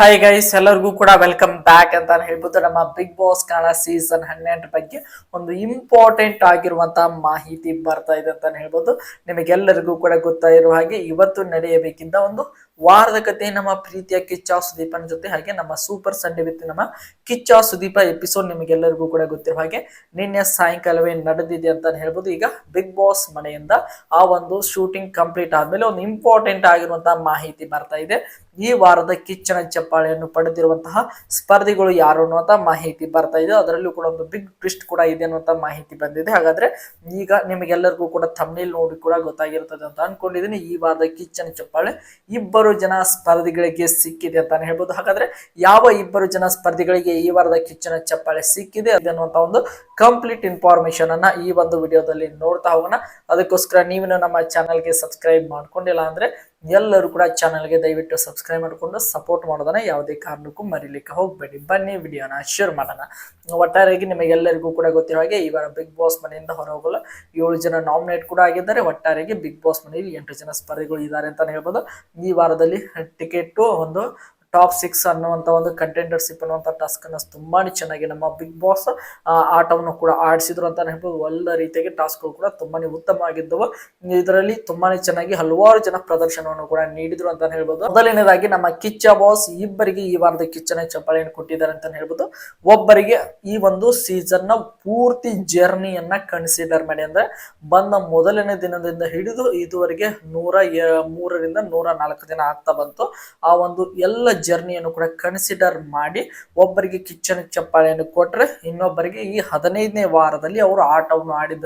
Hi guys ಎಲ್ಲರಿಗೂ ಕೂಡ welcome back ಅಂತ ಹೇಳ್ಬೋದು. ನಮ್ಮ ಬಿಗ್ ಬಾಸ್ ಕನ್ನಡ ಸೀಸನ್ ಹನ್ನೆರಡು ಬಗ್ಗೆ ಒಂದು ಇಂಪಾರ್ಟೆಂಟ್ ಆಗಿರುವಂತಹ ಮಾಹಿತಿ ಬರ್ತಾ ಇದೆ ಅಂತ ಹೇಳ್ಬೋದು. ನಿಮಗೆಲ್ಲರಿಗೂ ಕೂಡ ಗೊತ್ತಾ ಇರುವ ಹಾಗೆ ಇವತ್ತು ನಡೆಯಬೇಕಿದ್ದ ಒಂದು ವಾರದ ಕತೆ ನಮ್ಮ ಪ್ರೀತಿಯ ಕಿಚ್ಚ ಸುದೀಪನ ಜೊತೆ ಹಾಗೆ ನಮ್ಮ ಸೂಪರ್ ಸಂಡೆ ವಿತ್ ನಮ್ಮ ಕಿಚ್ಚ ಸುದೀಪ ಎಪಿಸೋಡ್ ನಿಮಗೆಲ್ಲರಿಗೂ ಕೂಡ ಗೊತ್ತಿರುವ ಹಾಗೆ ನಿನ್ನೆ ಸಾಯಂಕಾಲವೇ ನಡೆದಿದೆ ಅಂತ ಹೇಳ್ಬೋದು. ಈಗ ಬಿಗ್ ಬಾಸ್ ಮನೆಯಿಂದ ಆ ಒಂದು ಶೂಟಿಂಗ್ ಕಂಪ್ಲೀಟ್ ಆದ್ಮೇಲೆ ಒಂದು ಇಂಪಾರ್ಟೆಂಟ್ ಆಗಿರುವಂತಹ ಮಾಹಿತಿ ಬರ್ತಾ ಇದೆ. ಈ ವಾರದ ಕಿಚ್ಚನ ಚಪ್ಪಾಳೆಯನ್ನು ಪಡೆದಿರುವಂತಹ ಸ್ಪರ್ಧಿಗಳು ಯಾರು ಅನ್ನುವಂಥ ಮಾಹಿತಿ ಬರ್ತಾ ಇದೆ. ಅದರಲ್ಲೂ ಕೂಡ ಒಂದು ಬಿಗ್ ಟ್ವಿಸ್ಟ್ ಕೂಡ ಇದೆ ಅನ್ನುವಂಥ ಮಾಹಿತಿ ಬಂದಿದೆ. ಹಾಗಾದ್ರೆ ಈಗ ನಿಮಗೆಲ್ಲರಿಗೂ ಕೂಡ ಥಂಬ್ನೇಲ್ ನೋಡಿ ಕೂಡ ಗೊತ್ತಾಗಿರುತ್ತದೆ ಅಂತ ಅನ್ಕೊಂಡಿದ್ದೀನಿ. ಈ ವಾರದ ಕಿಚ್ಚನ ಚಪ್ಪಾಳೆ ಇಬ್ಬರು ಜನ ಸ್ಪರ್ಧಿಗಳಿಗೆ ಸಿಕ್ಕಿದೆ ಅಂತಾನೆ ಹೇಳ್ಬೋದು. ಹಾಗಾದ್ರೆ ಯಾವ ಇಬ್ಬರು ಜನ ಸ್ಪರ್ಧಿಗಳಿಗೆ ಈ ವಾರದ ಕಿಚ್ಚನ ಚಪ್ಪಾಳೆ ಸಿಕ್ಕಿದೆ ಅನ್ನುವಂಥ ಒಂದು ಕಂಪ್ಲೀಟ್ ಇನ್ಫಾರ್ಮೇಶನ್ ಅನ್ನ ಈ ಒಂದು ವಿಡಿಯೋದಲ್ಲಿ ನೋಡ್ತಾ ಹೋಗೋಣ. ಅದಕ್ಕೋಸ್ಕರ ನೀವೇನು ನಮ್ಮ ಚಾನಲ್ಗೆ ಸಬ್ಸ್ಕ್ರೈಬ್ ಮಾಡ್ಕೊಂಡಿಲ್ಲ ಅಂದ್ರೆ ಎಲ್ಲರೂ ಕೂಡ ಚಾನಲ್ಗೆ ದಯವಿಟ್ಟು ಸಬ್ಸ್ಕ್ರೈಬ್ ಮಾಡಿಕೊಂಡು ಸಪೋರ್ಟ್ ಮಾಡೋದನ್ನ ಯಾವುದೇ ಕಾರಣಕ್ಕೂ ಮರಿಲಿಕ್ಕೆ ಹೋಗಬೇಡಿ. ಬನ್ನಿ ವಿಡಿಯೋನ ಶೇರ್ ಮಾಡೋಣ. ಒಟ್ಟಾರೆಯಾಗಿ ನಿಮಗೆಲ್ಲರಿಗೂ ಕೂಡ ಗೊತ್ತಿರೋ ಹಾಗೆ ಈ ವಾರ ಬಿಗ್ ಬಾಸ್ ಮನೆಯಿಂದ ಹೊರಹೋಗಲು ಏಳು ಜನ ನಾಮಿನೇಟ್ ಕೂಡ ಆಗಿದ್ದಾರೆ. ಒಟ್ಟಾರೆಯಾಗಿ ಬಿಗ್ ಬಾಸ್ ಮನೆಯಲ್ಲಿ ಎಂಟು ಜನ ಸ್ಪರ್ಧಿಗಳು ಇದ್ದಾರೆ ಅಂತಲೇ ಹೇಳ್ಬೋದು. ಈ ವಾರದಲ್ಲಿ ಟಿಕೆಟ್ ಒಂದು ಟಾಪ್ ಸಿಕ್ಸ್ ಅನ್ನುವಂಥ ಒಂದು ಕಂಟೆಂಡರ್ಶಿಪ್ ಅನ್ನುವಂಥ ಟಾಸ್ಕ್ ಅನ್ನ ತುಂಬಾನೇ ಚೆನ್ನಾಗಿ ನಮ್ಮ ಬಿಗ್ ಬಾಸ್ ಆಟವನ್ನು ಕೂಡ ಆಡಿಸಿದ್ರು ಅಂತ ಹೇಳ್ಬೋದು. ಎಲ್ಲ ರೀತಿಯಾಗಿ ಟಾಸ್ಕ್ಗಳು ಕೂಡ ತುಂಬಾನೇ ಉತ್ತಮವಾಗಿದ್ದವು. ಇದರಲ್ಲಿ ತುಂಬಾನೇ ಚೆನ್ನಾಗಿ ಹಲವಾರು ಜನ ಪ್ರದರ್ಶನವನ್ನು ಕೂಡ ನೀಡಿದ್ರು ಅಂತ ಹೇಳ್ಬೋದು. ಮೊದಲನೇದಾಗಿ ನಮ್ಮ ಕಿಚ್ಚ ಬಾಸ್ ಇಬ್ಬರಿಗೆ ಈ ವಾರದ ಕಿಚ್ಚನ ಚಪ್ಪಾಳೆಯನ್ನು ಕೊಟ್ಟಿದ್ದಾರೆ ಅಂತ ಹೇಳ್ಬೋದು. ಒಬ್ಬರಿಗೆ ಈ ಒಂದು ಸೀಸನ್ನ ಪೂರ್ತಿ ಜರ್ನಿಯನ್ನ ಕಣಿಸಿದ್ದಾರೆ ಮಾಡಿ ಅಂದ್ರೆ ಬಂದ ಮೊದಲನೇ ದಿನದಿಂದ ಹಿಡಿದು ಇದುವರೆಗೆ ನೂರ ಮೂರರಿಂದ ನೂರ ನಾಲ್ಕು ದಿನ ಆಗ್ತಾ ಬಂತು. ಆ ಒಂದು ಎಲ್ಲ ಜರ್ನಿಯನ್ನು ಕೂಡ ಕನ್ಸಿಡರ್ ಮಾಡಿ ಒಬ್ಬರಿಗೆ ಕಿಚನ್ ಚಪ್ಪಾಳೆಯನ್ನು ಕೊಟ್ಟರೆ ಇನ್ನೊಬ್ಬರಿಗೆ ಈ ಹದಿನೈದನೇ ವಾರದಲ್ಲಿ ಅವರು ಆಟವನ್ನು ಆಡಿದ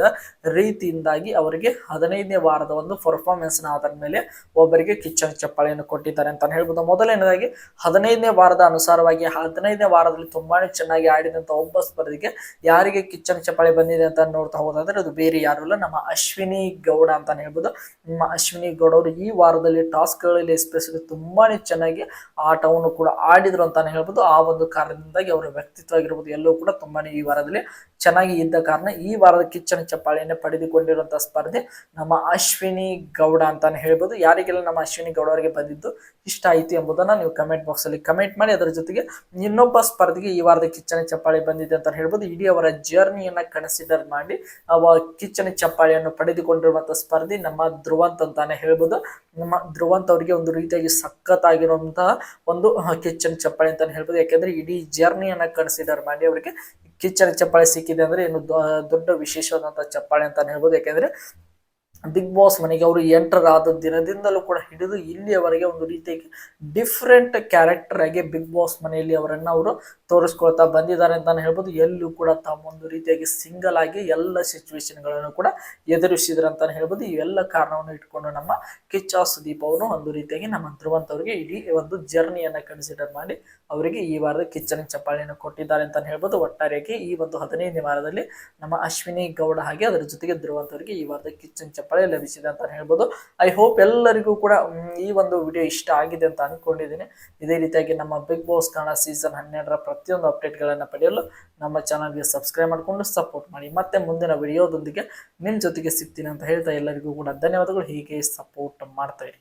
ರೀತಿಯಿಂದಾಗಿ ಅವರಿಗೆ ಹದಿನೈದನೇ ವಾರದ ಒಂದು ಪರ್ಫಾರ್ಮೆನ್ಸ್ನ ಆಧಾರದ ಮೇಲೆ ಒಬ್ಬರಿಗೆ ಕಿಚನ್ ಚಪ್ಪಾಳೆಯನ್ನು ಕೊಟ್ಟಿದ್ದಾರೆ ಅಂತ ಹೇಳ್ಬೋದು. ಮೊದಲನೇದಾಗಿ, ಹದಿನೈದನೇ ವಾರದ ಅನುಸಾರವಾಗಿ ಹದಿನೈದನೇ ವಾರದಲ್ಲಿ ತುಂಬಾನೇ ಚೆನ್ನಾಗಿ ಆಡಿದಂತ ಒಬ್ಬ ಸ್ಪರ್ಧಿಗೆ ಯಾರಿಗೆ ಕಿಚನ್ ಚಪ್ಪಾಳೆ ಬಂದಿದೆ ಅಂತ ನೋಡ್ತಾ ಹೋದಾದ್ರೆ ಅದು ಬೇರೆ ಯಾರು ಇಲ್ಲ ನಮ್ಮ ಅಶ್ವಿನಿ ಗೌಡ ಅಂತಾನೆ ಹೇಳ್ಬೋದು. ನಮ್ಮ ಅಶ್ವಿನಿ ಗೌಡ ಅವರು ಈ ವಾರದಲ್ಲಿ ಟಾಸ್ಕ್ಗಳಲ್ಲಿ ಎಸ್ಪೆಷಲಿ ತುಂಬಾನೇ ಚೆನ್ನಾಗಿ ಆಟವನ್ನು ಕೂಡ ಆಡಿದ್ರು ಅಂತಾನೆ ಹೇಳ್ಬೋದು. ಆ ಒಂದು ಕಾರಣದಿಂದಾಗಿ ಅವರ ವ್ಯಕ್ತಿತ್ವ ಆಗಿರ್ಬೋದು ಎಲ್ಲವೂ ಕೂಡ ತುಂಬಾನೇ ಈ ವಾರದಲ್ಲಿ ಚೆನ್ನಾಗಿ ಇದ್ದ ಕಾರಣ ಈ ವಾರದ ಕಿಚ್ಚನ ಚಪ್ಪಾಳೆಯನ್ನು ಪಡೆದುಕೊಂಡಿರುವಂತಹ ಸ್ಪರ್ಧೆ ನಮ್ಮ ಅಶ್ವಿನಿ ಗೌಡ ಅಂತಾನೆ ಹೇಳ್ಬೋದು. ಯಾರಿಗೆಲ್ಲ ನಮ್ಮ ಅಶ್ವಿನಿ ಗೌಡ ಅವರಿಗೆ ಬಂದಿದ್ದು ಇಷ್ಟ ಆಯ್ತು ಎಂಬುದನ್ನ ನೀವು ಕಮೆಂಟ್ ಬಾಕ್ಸ್ ಅಲ್ಲಿ ಕಮೆಂಟ್ ಮಾಡಿ, ಅದರ ಜೊತೆಗೆ ಇನ್ನೊಬ್ಬ ಸ್ಪರ್ಧೆಗೆ ಈ ವಾರದ ಕಿಚ್ಚನ ಚಪ್ಪಾಳೆ ಬಂದಿದೆ ಅಂತ ಹೇಳ್ಬೋದು. ಇಡೀ ಅವರ ಜರ್ನಿಯನ್ನ ಕನ್ಸಿಡರ್ ಮಾಡಿ, ಅವ ಕಿಚ್ಚನ ಚಪ್ಪಾಳೆಯನ್ನು ಪಡೆದುಕೊಂಡಿರುವಂತಹ ಸ್ಪರ್ಧಿ ನಮ್ಮ ಧ್ರುವಂತ್ ಅಂತಾನೆ ಹೇಳ್ಬೋದು. ನಮ್ಮ ಧ್ರುವಂತ್ ಅವರಿಗೆ ಒಂದು ರೀತಿಯಾಗಿ ಸಖತ್ತಾಗಿರುವಂತಹ ಒಂದು ಕಿಚ್ಚನ್ ಚಪ್ಪಾಳೆ ಅಂತಾನೆ ಹೇಳ್ಬೋದು. ಯಾಕೆಂದ್ರೆ ಇಡೀ ಜರ್ನಿಯನ್ನ ಕನ್ಸಿಡರ್ ಮಾಡಿ ಅವರಿಗೆ. ಕಿಚನ್ ಚಪ್ಪಾಳೆ ಸಿಕ್ಕಿದೆ ಅಂದ್ರೆ ಏನು ದೊಡ್ಡ ವಿಶೇಷವಾದಂತಹ ಚಪ್ಪಾಳೆ ಅಂತಾನೆ ಹೇಳ್ಬೋದು. ಯಾಕೆಂದ್ರೆ ಬಿಗ್ ಬಾಸ್ ಮನೆಗೆ ಅವರು ಎಂಟರ್ ಆದ ದಿನದಿಂದಲೂ ಕೂಡ ಹಿಡಿದು ಇಲ್ಲಿಯವರೆಗೆ ಒಂದು ರೀತಿಯಾಗಿ ಡಿಫ್ರೆಂಟ್ ಕ್ಯಾರೆಕ್ಟರ್ ಆಗಿ ಬಿಗ್ ಬಾಸ್ ಮನೆಯಲ್ಲಿ ಅವರನ್ನು ಅವರು ತೋರಿಸ್ಕೊಳ್ತಾ ಬಂದಿದ್ದಾರೆ ಅಂತಾನೆ ಹೇಳ್ಬೋದು. ಎಲ್ಲೂ ಕೂಡ ತಮ್ಮೊಂದು ರೀತಿಯಾಗಿ ಸಿಂಗಲ್ ಆಗಿ ಎಲ್ಲ ಸಿಚುವೇಶನ್ಗಳನ್ನು ಕೂಡ ಎದುರಿಸಿದ್ರು ಅಂತಾನೆ ಹೇಳ್ಬೋದು. ಇವೆಲ್ಲ ಕಾರಣವನ್ನು ಇಟ್ಕೊಂಡು ನಮ್ಮ ಕಿಚ್ಚ ಸುದೀಪ್ ಅವರು ಒಂದು ರೀತಿಯಾಗಿ ನಮ್ಮ ಧ್ರುವಂತ್ ಅವರಿಗೆ ಇಡೀ ಒಂದು ಜರ್ನಿಯನ್ನು ಕನ್ಸಿಡರ್ ಮಾಡಿ ಅವರಿಗೆ ಈ ವಾರದ ಕಿಚ್ಚನ ಚಪ್ಪಾಳೆಯನ್ನು ಕೊಟ್ಟಿದ್ದಾರೆ ಅಂತಲೇ ಹೇಳ್ಬೋದು. ಒಟ್ಟಾರೆಯಾಗಿ ಈ ಒಂದು ಹದಿನೈದನೇ ವಾರದಲ್ಲಿ ನಮ್ಮ ಅಶ್ವಿನಿ ಗೌಡ ಹಾಗೆ ಅದರ ಜೊತೆಗೆ ಧ್ರುವಂತ್ ಈ ವಾರದ ಕಿಚ್ಚನ್ ಚಪ್ಪಾಳೆ ಲಭಿಸಿದೆ ಅಂತ ಹೇಳ್ಬೋದು. ಐ ಹೋಪ್ ಎಲ್ಲರಿಗೂ ಕೂಡ ಈ ಒಂದು ವಿಡಿಯೋ ಇಷ್ಟ ಆಗಿದೆ ಅಂತ ಅನ್ಕೊಂಡಿದ್ದೀನಿ. ಇದೇ ರೀತಿಯಾಗಿ ನಮ್ಮ ಬಿಗ್ ಬಾಸ್ ಕನ್ನಡ ಸೀಸನ್ ಹನ್ನೆರಡರ ಪ್ರತಿಯೊಂದು ಅಪ್ಡೇಟ್ಗಳನ್ನು ಪಡೆಯಲು ನಮ್ಮ ಚಾನಲ್ಗೆ ಸಬ್ಸ್ಕ್ರೈಬ್ ಮಾಡಿಕೊಂಡು ಸಪೋರ್ಟ್ ಮಾಡಿ. ಮತ್ತೆ ಮುಂದಿನ ವಿಡಿಯೋದೊಂದಿಗೆ ನಿಮ್ಮ ಜೊತೆಗೆ ಸಿಗ್ತೀನಿ ಅಂತ ಹೇಳ್ತಾ ಎಲ್ಲರಿಗೂ ಕೂಡ ಧನ್ಯವಾದಗಳು. ಹೀಗೆ ಸಪೋರ್ಟ್ ಮಾಡ್ತಾ ಇರಿ.